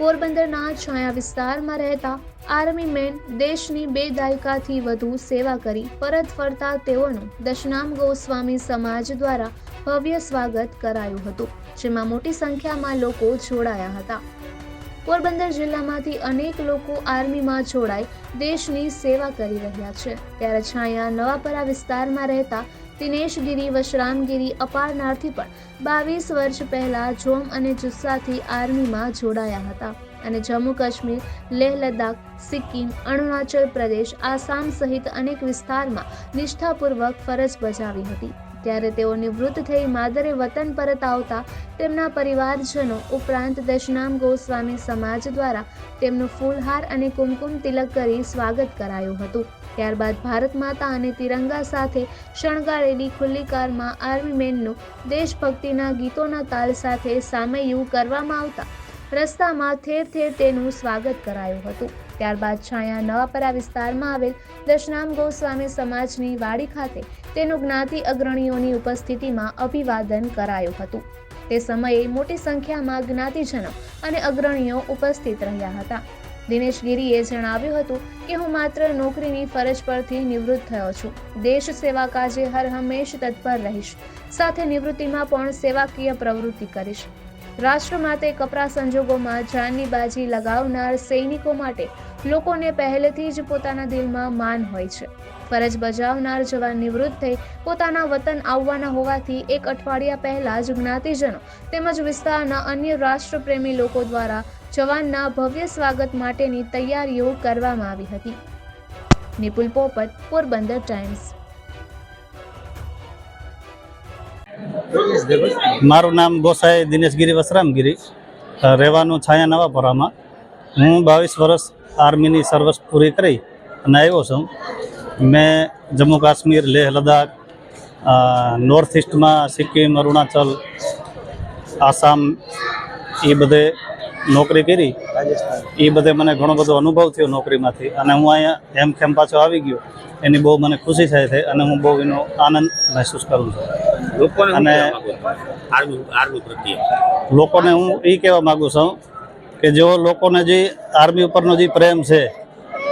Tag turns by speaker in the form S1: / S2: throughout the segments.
S1: પોરબંદરના છાયા વિસ્તારમાં રહેતા આર્મી મેન દેશની બે દાયકાથી વધુ સેવા કરી પરત ફરતા તેઓનું દશનામ ગોસ્વામી સમાજ દ્વારા ભવ્ય સ્વાગત કરાયું હતું, જેમાં મોટી સંખ્યામાં લોકો જોડાયા હતા. પોરબંદર જિલ્લામાંથી અનેક લોકો આર્મીમાં જોડાઈ દેશની સેવા કરી રહ્યા છે. ત્યારે છાયા નવાપરા વિસ્તારમાં રહેતા દિનેશગીરી વશરામગીરી અપારનારથી પણ બાવીસ વર્ષ પહેલા જોમ અને જુસ્સાથી આર્મીમાં જોડાયા હતા. અને જમ્મુ કાશ્મીર, લેહ લદ્દાખ, સિક્કિમ, અરુણાચલ પ્રદેશ, આસામ સહિત અનેક વિસ્તારમાં નિષ્ઠાપૂર્વક ફરજ બજાવી હતી. ત્યારે તેઓ નિવૃત્ત થઈ માદરે વતન પરત આવતા તેમના પરિવારજનો ઉપરાંત દશનામ ગોસ્વામી સમાજ દ્વારા તેમનું ફૂલહાર અને કુમકુમ તિલક કરી સ્વાગત કરાયું હતું. ત્યારબાદ ભારત માતા અને તિરંગા સાથે શણગારેલી ખુલ્લી કારમાં આર્મી મેનનું દેશભક્તિના ગીતોના તાલ સાથે સામયુ કરવામાં આવતા. રસ્તામાં ઠેર ઠેર તેનું સ્વાગત કરાયું હતું. ત્યારબાદ છાયા નવાપરા વિસ્તારમાં આવેલ દશનામ ગોસ્વામી સમાજની વાડી ખાતે તેનું જ્ઞાતિ અગ્રણીઓની ઉપસ્થિતિમાં અભિવાદન કરાયું હતું. તે સમયે મોટી સંખ્યામાં જ્ઞાતિજનો અને અગ્રણીઓ ઉપસ્થિત રહ્યા હતા. દિનેશ ગીરીએ જણાવ્યું હતું કે હું માત્ર નોકરીની ફરજ પરથી નિવૃત્ત થયો છું. દેશ સેવા કાજે હર હંમેશ તત્પર રહીશ. સાથે નિવૃત્તિમાં પણ સેવાકીય પ્રવૃત્તિ કરીશ. રાષ્ટ્ર માટે કપરા સંજોગોમાં જાનની બાજી લગાવનાર સૈનિકો માટે લોકોને પહેલેથી જ પોતાના દિલમાં માન હોય છે. ફરજ બજાવનાર જવાન નિવૃત્ત થઈ પોતાના વતન આવવાના હોવાથી એક અઠવાડિયા પહેલા જ જ્ઞાતિજનો તેમજ વિસ્તારના અન્ય રાષ્ટ્રપ્રેમી લોકો દ્વારા જવાનના ભવ્ય સ્વાગત માટેની તૈયારીઓ કરવામાં આવી હતી. નિપુલ પોપટ, પોરબંદર ટાઈમ્સ.
S2: મારું નામ ગોસાઈ દિનેશગીરી વસરામગીરી. રહેવાનું છાયા નવાપરામાં. હું બાવીસ વર્ષ આર્મીની સર્વિસ પૂરી કરી અને આવ્યો છું. મેં જમ્મુ કાશ્મીર, લેહ, લદ્દાખ નોર્થ ઇસ્ટમાં સિક્કિમ, અરુણાચલ, આસામ એ બધે નોકરી કરી. એ બધે મને ઘણો બધો અનુભવ થયો નોકરીમાંથી અને હું અહીંયા એમ કેમ પાછો આવી ગયો એની બહુ મને ખુશી થાય છે અને હું બહુ એનો આનંદ મહેસૂસ કરું છું. અને-
S3: અને આર્મી આર્મી પ્રત્યે.
S2: લોકોને હું એ કહેવા માગું છું કે જેઓ લોકોને જે આર્મી ઉપરનો જે પ્રેમ છે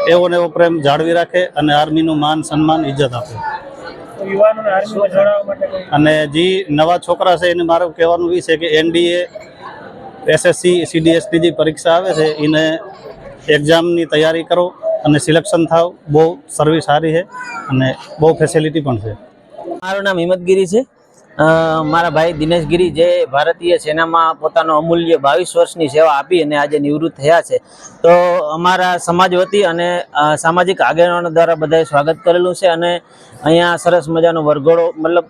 S2: એવો ને એવો પ્રેમ જાળવી રાખે અને આર્મીનું માન સન્માન ઇજ્જત આપે.
S4: યુવાનોને આર્મીમાં જોડાવા માટે કોઈ
S2: અને જે નવા છોકરા છે એને મારું કહેવાનું એ છે કે એનડીએ એસએસસી સીડીએસની જે પરીક્ષા આવે છે એને એક્ઝામની તૈયારી કરો અને સિલેક્શન થાવ. બહુ સર્વિસ સારી છે અને બહુ ફેસિલિટી પણ છે.
S5: મારું નામ હિંમતગીરી છે. મારા ભાઈ દિનેશગીરી જે ભારતીય સેનામાં પોતાનો અમૂલ્ય બાવીસ વર્ષની સેવા આપી અને આજે નિવૃત્ત થયા છે. તો અમારા સમાજ વતી અને સામાજિક આગેવાનો દ્વારા બધાએ સ્વાગત કરેલું છે અને અહીંયા સરસ મજાનો વરઘોડો, મતલબ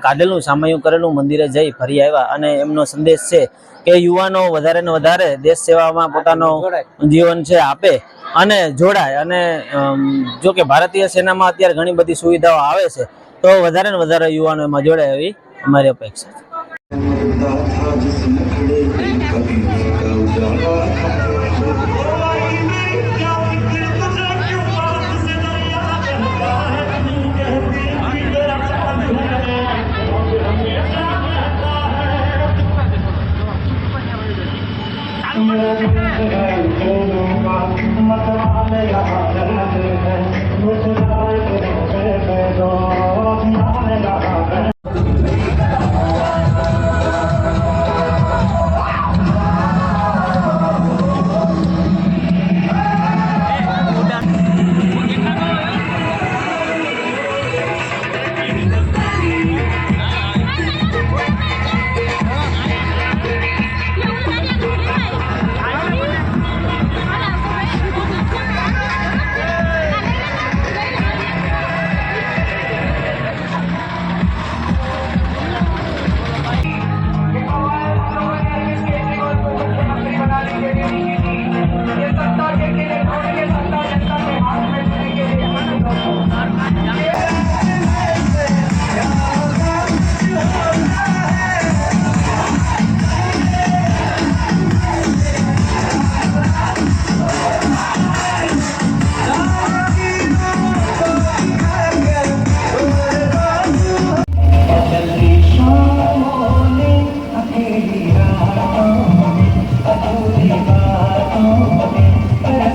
S5: કાઢેલું, સામયું કરેલું મંદિરે જઈ ફરી આવ્યા અને એમનો સંદેશ છે કે યુવાનો વધારે ને વધારે દેશ સેવામાં પોતાનો જીવન છે, આપે અને જોડાય અને જો કે ભારતીય સેનામાં અત્યારે ઘણી બધી સુવિધાઓ આવે છે, તો વધારે ને વધારે યુવાનો એમાં જોડાય એવી અમારી અપેક્ષા છે
S6: ये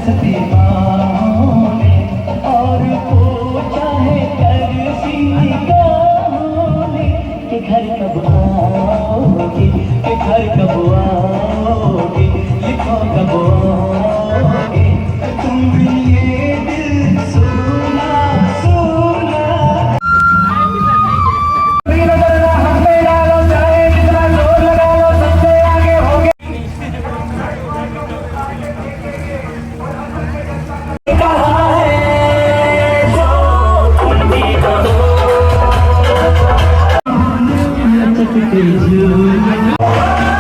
S6: Recipe. you.